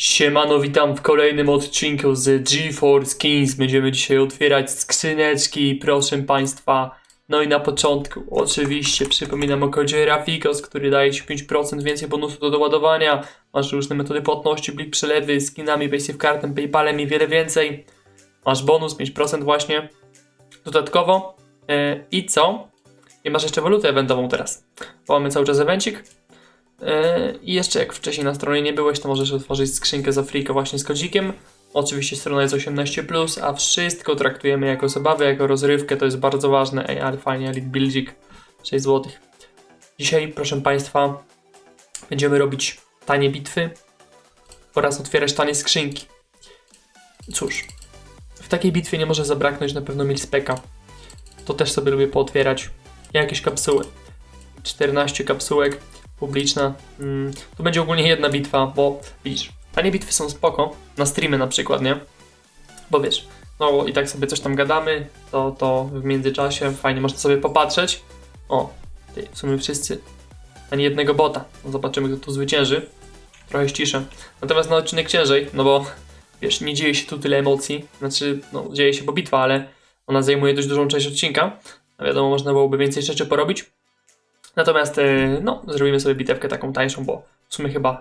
Siemano, witam w kolejnym odcinku z GeForce Kings. Będziemy dzisiaj otwierać skrzyneczki, proszę Państwa. No i na początku, oczywiście, przypominam o kodzie Rafikos, który daje Ci 5% więcej bonusu do doładowania. Masz różne metody płatności, blik przelewy, skinami, Basic Kartem, Paypalem i wiele więcej. Masz bonus 5% właśnie. Dodatkowo. E, I co? I masz jeszcze walutę eventową teraz. Bo mamy cały czas evencik. Yy, I jeszcze jak wcześniej na stronie nie byłeś, to możesz otworzyć skrzynkę z Afrika właśnie z kodzikiem. Oczywiście strona jest 18+, a wszystko traktujemy jako zabawę, jako rozrywkę, to jest bardzo ważne. Ej, ale fajnie, Elite Buildzik, 6 zł. Dzisiaj, proszę Państwa, będziemy robić tanie bitwy oraz otwierać tanie skrzynki. Cóż, w takiej bitwie nie może zabraknąć na pewno Milspeka. To też sobie lubię pootwierać. Jakieś kapsuły. 14 kapsułek publiczna. Mm, to będzie ogólnie jedna bitwa, bo widzisz, tanie bitwy są spoko, na streamy na przykład, nie? Bo wiesz, no i tak sobie coś tam gadamy, to, to w międzyczasie fajnie można sobie popatrzeć. O, ty, w sumie wszyscy, ani jednego bota. No zobaczymy, kto tu zwycięży. Trochę ściszę. Natomiast na odcinek ciężej, no bo wiesz, nie dzieje się tu tyle emocji. Znaczy, no dzieje się po bitwa, ale ona zajmuje dość dużą część odcinka. No wiadomo, można byłoby więcej rzeczy porobić. Natomiast, e, no, zrobimy sobie bitewkę taką tańszą, bo w sumie chyba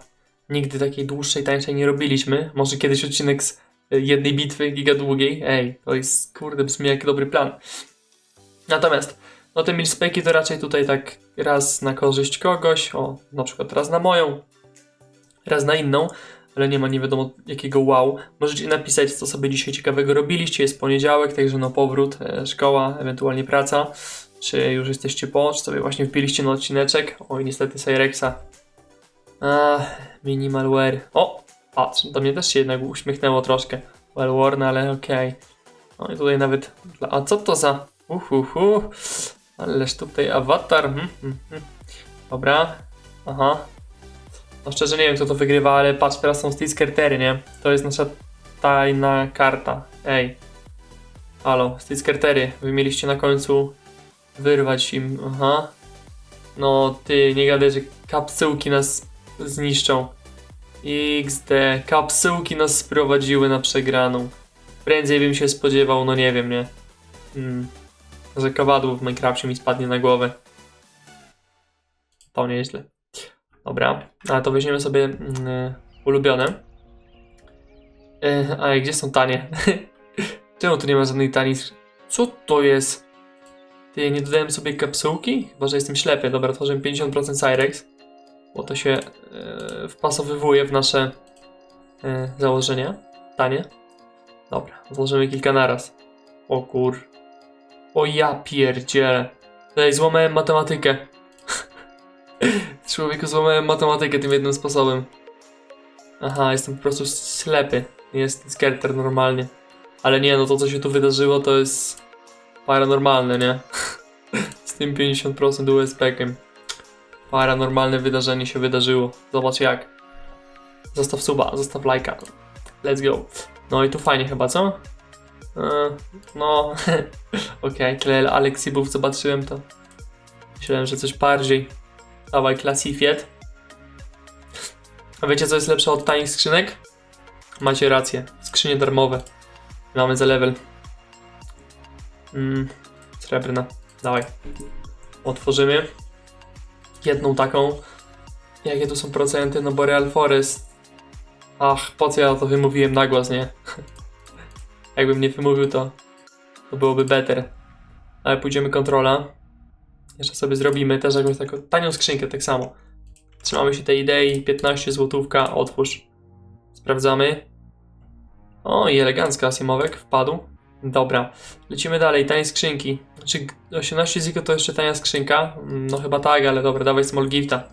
nigdy takiej dłuższej, tańszej nie robiliśmy. Może kiedyś odcinek z e, jednej bitwy giga długiej. Ej, to jest, kurde, brzmi jak dobry plan. Natomiast, no te milspeki to raczej tutaj tak raz na korzyść kogoś, o, na przykład raz na moją, raz na inną, ale nie ma nie wiadomo jakiego wow. Możecie napisać, co sobie dzisiaj ciekawego robiliście. Jest poniedziałek, także no powrót, e, szkoła, ewentualnie praca. Czy już jesteście po, czy sobie właśnie wbiliście na odcineczek? Oj, niestety Cyrexa. Ah, minimalware. O, patrz, do mnie też się jednak uśmiechnęło troszkę. Well worn, ale okej. No i tutaj nawet... A co to za... Uhuhu. Ależ tutaj awatar. Hmm, hmm, hmm. Dobra. Aha. No szczerze nie wiem kto to wygrywa, ale patrz, teraz są Steel Skertery, nie? To jest nasza tajna karta. Ej. Halo, Steel Skertery. Wy mieliście na końcu wyrwać im. Aha. No ty, nie gadaj, że kapsułki nas zniszczą. XD, kapsułki nas sprowadziły na przegraną. Prędzej bym się spodziewał, no nie wiem, nie? Hmm. Że kawadło w Minecrafcie mi spadnie na głowę. To nieźle. Dobra, ale to weźmiemy sobie e, ulubione. E, a gdzie są tanie? Czemu tu nie ma żadnej taniej? Co to jest? Ty, nie dodałem sobie kapsułki? Chyba, że jestem ślepy. Dobra, tworzymy 50% Cyrex, bo to się e, wpasowywuje w nasze e, założenia. Tanie. Dobra, złożymy kilka naraz. O kur... O ja pierdzielę. Tutaj złamałem matematykę. Człowieku, złamałem matematykę tym jednym sposobem. Aha, jestem po prostu ślepy. Jest skelter normalnie. Ale nie, no to co się tu wydarzyło to jest paranormalne, nie? Tym 50% USP-kiem. Paranormalne wydarzenie się wydarzyło. Zobacz jak. Zostaw suba, zostaw lajka. Let's go. No i tu fajnie chyba, co? E, no, okej, tyle Aleksibów zobaczyłem to. Myślałem, że coś bardziej. Dawaj, klasifiet. A wiecie co jest lepsze od tanich skrzynek? Macie rację. Skrzynie darmowe. Mamy za level. Mm, srebrna. Dawaj. Otworzymy. Jedną taką. Jakie tu są procenty? No Boreal Forest. Ach, po co ja to wymówiłem na głos, nie? Jakbym nie wymówił, to, to byłoby better. Ale pójdziemy kontrola. Jeszcze sobie zrobimy też jakąś taką tanią skrzynkę, tak samo. Trzymamy się tej idei. 15 złotówka, otwórz. Sprawdzamy. O, i elegancko Asimowek wpadł. Dobra, lecimy dalej, tanie skrzynki. Czy 18 ziko to jeszcze tania skrzynka? Mm, No chyba tak, ale dobra, dawaj small gifta.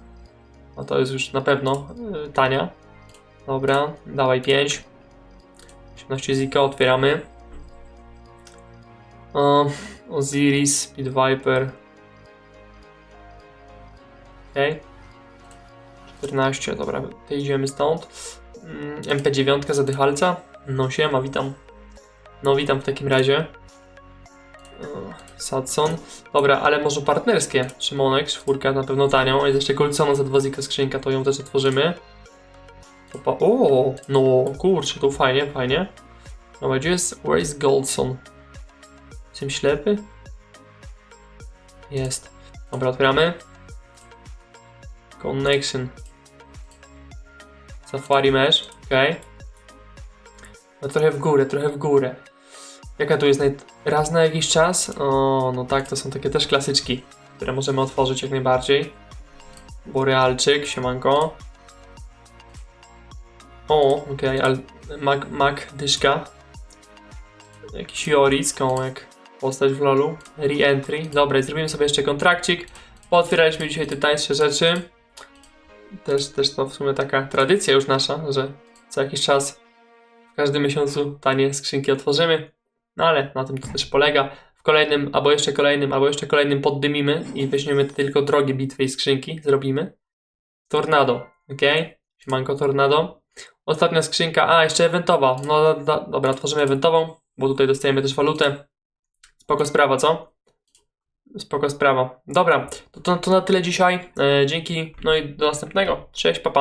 No to jest już na pewno yy, tania. Dobra, dawaj 5. 18 zika, otwieramy. O, Osiris, Speed Viper. Okej. 14, dobra, idziemy stąd. Mm, MP9 zadychalca. No siema, witam. No witam w takim razie. O, Sadson. Dobra, ale może partnerskie. Szymonek, czwórka na pewno tanią. Jest jeszcze Golcona za dwa zika skrzynka, to ją też otworzymy. Opa, o, no kurczę, to fajnie, fajnie. Dobra, gdzie jest, where is Goldson? Jestem ślepy? Jest. Dobra, otwieramy. Connection. Safari Mesh, okej. No trochę w górę, trochę w górę. Jaka tu jest naj... raz na jakiś czas? O, no tak, to są takie też klasyczki, które możemy otworzyć jak najbardziej. Borealczyk, siemanko. O, okej, ale Mac, Mac dyszka. Jakiś Joris, jak postać w lolu. Re-entry. Dobra, zrobimy sobie jeszcze kontrakcik. Pootwieraliśmy dzisiaj te tańsze rzeczy. Też, też to w sumie taka tradycja już nasza, że co jakiś czas w każdym miesiącu tanie skrzynki otworzymy. No ale na tym to też polega. W kolejnym, albo jeszcze kolejnym, albo jeszcze kolejnym poddymimy i weźmiemy tylko drogie bitwy i skrzynki. Zrobimy. Tornado, ok? Siemanko Tornado. Ostatnia skrzynka, a jeszcze eventowa. No do, do, dobra, tworzymy eventową, bo tutaj dostajemy też walutę. Spoko sprawa, co? Spoko sprawa. Dobra, to, to, to na tyle dzisiaj. E, dzięki, no i do następnego. Cześć, papa.